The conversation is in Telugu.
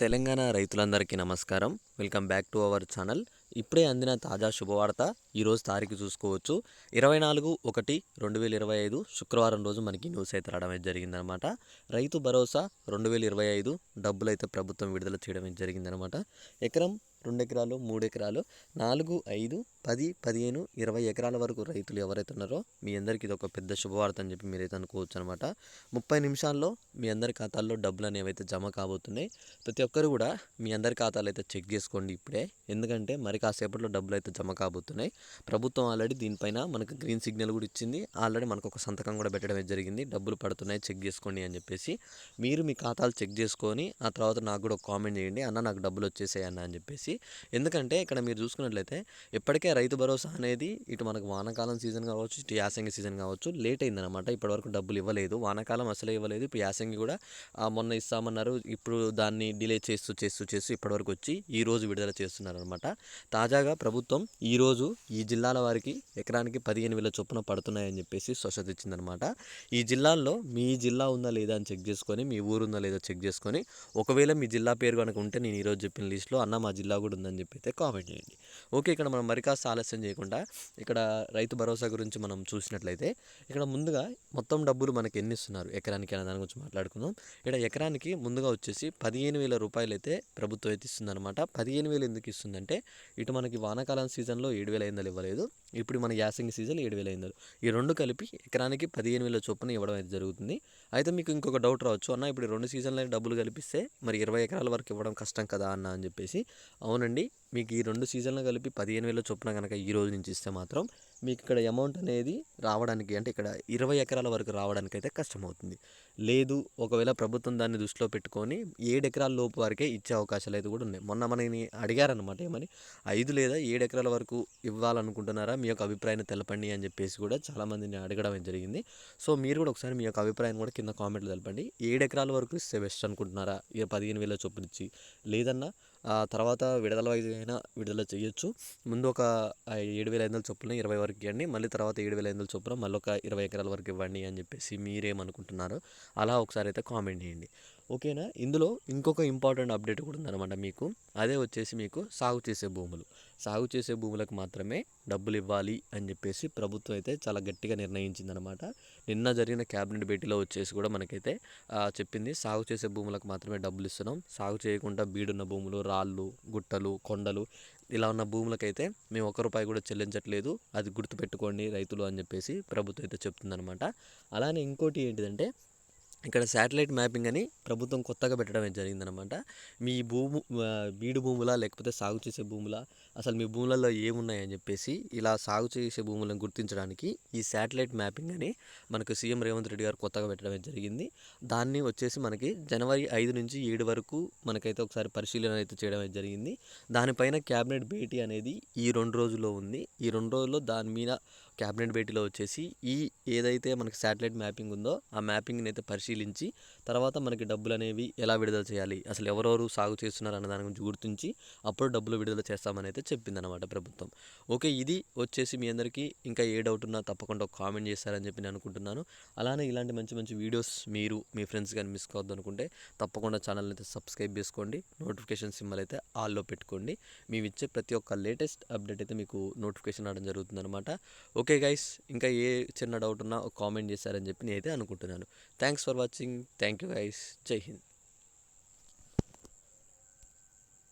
తెలంగాణ రైతులందరికీ నమస్కారం. Welcome back to our channel. ఇప్పుడే అందిన తాజా శుభవార్త ఈరోజు తారీఖు చూసుకోవచ్చు. ఇరవై నాలుగు ఒకటి రెండు వేల ఇరవై ఐదు శుక్రవారం రోజు మనకి న్యూస్ అయితే రావడం అయితే జరిగిందనమాట రైతు భరోసా రెండు వేల ఇరవై ఐదు డబ్బులు అయితే ప్రభుత్వం విడుదల చేయడం అయితే జరిగిందనమాట ఎకరం రెండు ఎకరాలు మూడు ఎకరాలు నాలుగు ఐదు పది పదిహేను ఇరవై ఎకరాల వరకు రైతులు ఎవరైతే ఉన్నారో మీ అందరికీ ఇది ఒక పెద్ద శుభవార్త అని చెప్పి మీరైతే అనుకోవచ్చు అనమాట ముప్పై నిమిషాల్లో మీ అందరి ఖాతాల్లో డబ్బులు అనేవి అయితే జమ కాబోతున్నాయి. ప్రతి ఒక్కరు కూడా మీ అందరి ఖాతాలు అయితే చెక్ చేసుకోండి ఇప్పుడే. ఎందుకంటే మరి కాసేపట్లో డబ్బులు అయితే జమ కాబోతున్నాయి. ప్రభుత్వం ఆల్రెడీ దీనిపైన మనకు గ్రీన్ సిగ్నల్ కూడా ఇచ్చింది. ఆల్రెడీ మనకు ఒక సంతకం కూడా పెట్టడం జరిగింది. డబ్బులు పడుతున్నాయి చెక్ చేసుకోండి అని చెప్పేసి. మీరు మీ ఖాతాలు చెక్ చేసుకొని ఆ తర్వాత నాకు కూడా ఒక కామెంట్ చేయండి. అన్న నాకు డబ్బులు వచ్చేసాయి అన్న అని చెప్పేసి. ఎందుకంటే ఇక్కడ మీరు చూసుకున్నట్లయితే ఇప్పటికే రైతు భరోసా అనేది ఇటు మనకు వానాకాలం సీజన్ కావచ్చు ఇటు యాసంగి సీజన్ కావచ్చు లేట్ అయిందనమాట ఇప్పటివరకు డబ్బులు ఇవ్వలేదు. వానాకాలం అసలు ఇవ్వలేదు. ఇప్పుడు యాసంగి కూడా మొన్న ఇస్తామన్నారు. ఇప్పుడు దాన్ని డిలే చేస్తూ చేస్తూ చేస్తూ ఇప్పటివరకు వచ్చి ఈ రోజు విడుదల చేస్తున్నారు అనమాట తాజాగా ప్రభుత్వం ఈరోజు ఈ జిల్లాల వారికి ఎకరానికి పదిహేను వేల చొప్పున పడుతున్నాయని చెప్పేసి స్వచ్ఛత ఇచ్చిందనమాట ఈ జిల్లాల్లో మీ జిల్లా ఉందా లేదా అని చెక్ చేసుకొని మీ ఊరు ఉందా లేదా చెక్ చేసుకొని ఒకవేళ మీ జిల్లా పేరు కనుక ఉంటే నేను ఈరోజు చెప్పిన లిస్ట్లో అన్న మా జిల్లా కూడా ఉందని చెప్పి అయితే కామెంట్ చేయండి. ఓకే ఇక్కడ మనం మరి కాస్త ఆలస్యం చేయకుండా ఇక్కడ రైతు భరోసా గురించి మనం చూసినట్లయితే ఇక్కడ ముందుగా మొత్తం డబ్బులు మనకి ఎన్ని ఇస్తున్నారు? ఎకరానికి అనే దాని గురించి మాట్లాడుకుందాం. ఇక్కడ ఎకరానికి ముందుగా వచ్చేసి పదిహేను వేల రూపాయలు అయితే ప్రభుత్వం అయితే ఇస్తుందన్నమాట. పదిహేను వేలు ఎందుకు ఇస్తుందంటే ఇటు మనకి వానాకాలం సీజన్లో ఏడు వేల ఐదు ఇవ్వలేదు. ఇప్పుడు మన యాసంగి సీజన్ ఏడు వేల ఐదు ఈ రెండు కలిపి ఎకరానికి పదిహేను వేల చొప్పున ఇవ్వడం అయితే జరుగుతుంది. అయితే మీకు ఇంకొక డౌట్ రావచ్చు. అన్న ఇప్పుడు రెండు సీజన్లో డబ్బులు కలిపిస్తే మరి ఇరవై ఎకరాల వరకు ఇవ్వడం కష్టం కదా అన్న? అని చెప్పేసి అవునండి. మీకు ఈ రెండు సీజన్లు కలిపి పదిహేను వేల చొప్పున కనుక ఈ రోజు నుంచి ఇస్తే మాత్రం మీకు ఇక్కడ అమౌంట్ అనేది రావడానికి అంటే ఇక్కడ ఇరవై ఎకరాల వరకు రావడానికి అయితే కష్టమవుతుంది. లేదు ఒకవేళ ప్రభుత్వం దాన్ని దృష్టిలో పెట్టుకొని ఏడు ఎకరాల లోపు వరకే ఇచ్చే అవకాశాలు అయితే కూడా ఉన్నాయి. మొన్న మనని అడిగారనమాట ఏమని? ఐదు లేదా ఏడు ఎకరాల వరకు ఇవ్వాలనుకుంటున్నారా? మీ యొక్క అభిప్రాయాన్ని తెలపండి అని చెప్పేసి కూడా చాలామందిని అడగడం జరిగింది. సో మీరు కూడా ఒకసారి మీ యొక్క అభిప్రాయం కూడా కింద కామెంట్లు తెలపండి. ఏడు ఎకరాల వరకు ఇస్తే బెస్ట్ అనుకుంటున్నారా? ఇక పదిహేను వేల చొప్పునిచ్చి లేదన్నా తర్వాత విడుదల వైజ్ అయినా విడుదల చేయొచ్చు. ముందు ఒక ఏడు వేల ఐదు వందల చొప్పున ఇరవై వరకు ఇవ్వండి. మళ్ళీ తర్వాత ఏడు వేల ఐదు వందల చొప్పున మళ్ళీ ఒక ఇరవై ఎకరాల వరకు ఇవ్వండి అని చెప్పేసి మీరేమనుకుంటున్నారు అలా ఒకసారి అయితే కామెంట్ చేయండి. ఓకేనా? ఇందులో ఇంకొక ఇంపార్టెంట్ అప్డేట్ కూడా ఉందన్నమాట మీకు. అదే వచ్చేసి మీకు సాగు చేసే భూములు. సాగు చేసే భూములకు మాత్రమే డబ్బులు ఇవ్వాలి అని చెప్పేసి ప్రభుత్వం అయితే చాలా గట్టిగా నిర్ణయించిందనమాట నిన్న జరిగిన క్యాబినెట్ భేటీలో వచ్చేసి కూడా మనకైతే చెప్పింది సాగు చేసే భూములకు మాత్రమే డబ్బులు ఇస్తున్నాం. సాగు చేయకుండా బీడున్న భూములు రాళ్ళు గుట్టలు కొండలు ఇలా ఉన్న భూములకైతే మేము ఒక్క రూపాయి కూడా చెల్లించట్లేదు. అది గుర్తుపెట్టుకోండి రైతులు అని చెప్పేసి ప్రభుత్వం అయితే చెప్తుందనమాట అలానే ఇంకోటి ఏంటిదంటే ఇక్కడ శాటిలైట్ మ్యాపింగ్ అని ప్రభుత్వం కొత్తగా పెట్టడం జరిగిందనమాట మీ భూము బీడు భూముల లేకపోతే సాగు చేసే భూముల అసలు మీ భూములలో ఏమున్నాయని చెప్పేసి ఇలా సాగు చేసే భూములను గుర్తించడానికి ఈ శాటిలైట్ మ్యాపింగ్ అని మనకు సీఎం రేవంత్ రెడ్డి గారు కొత్తగా పెట్టడం జరిగింది. దాన్ని వచ్చేసి మనకి జనవరి ఐదు నుంచి ఏడు వరకు మనకైతే ఒకసారి పరిశీలన అయితే చేయడం జరిగింది. దానిపైన క్యాబినెట్ భేటీ అనేది ఈ రెండు రోజుల్లో ఉంది. ఈ రెండు రోజుల్లో దాని మీద క్యాబినెట్ భేటీలో వచ్చేసి ఈ ఏదైతే మనకి శాటిలైట్ మ్యాపింగ్ ఉందో ఆ మ్యాపింగ్ని అయితే పరిశీలించి తర్వాత మనకి డబ్బులు అనేవి ఎలా విడుదల చేయాలి అసలు ఎవరెవరు సాగు చేస్తున్నారు అన్న దాని గురించి గుర్తించి అప్పుడు డబ్బులు విడుదల చేస్తామని అయితే చెప్పిందనమాట ప్రభుత్వం. ఓకే ఇది వచ్చేసి మీ అందరికీ ఇంకా ఏ డౌట్ ఉన్నా తప్పకుండా ఒక కామెంట్ చేస్తారని చెప్పి నేను అనుకుంటున్నాను. అలానే ఇలాంటి మంచి మంచి వీడియోస్ మీరు మీ ఫ్రెండ్స్ కానీ మిస్ కావద్దు అనుకుంటే తప్పకుండా ఛానల్ని అయితే సబ్స్క్రైబ్ చేసుకోండి నోటిఫికేషన్ సింబల్ అయితే ఆల్లో పెట్టుకోండి. మేము ఇచ్చే ప్రతి ఒక్క లేటెస్ట్ అప్డేట్ అయితే మీకు నోటిఫికేషన్ రావడం జరుగుతుంది అనమాట ఓకే గైస్ ఇంకా ఏ చిన్న డౌట్ ఉన్నా కామెంట్ చేశారని చెప్పి నేనైతే అనుకుంటున్నాను. Thanks for watching. Thank you guys. Jai Hind.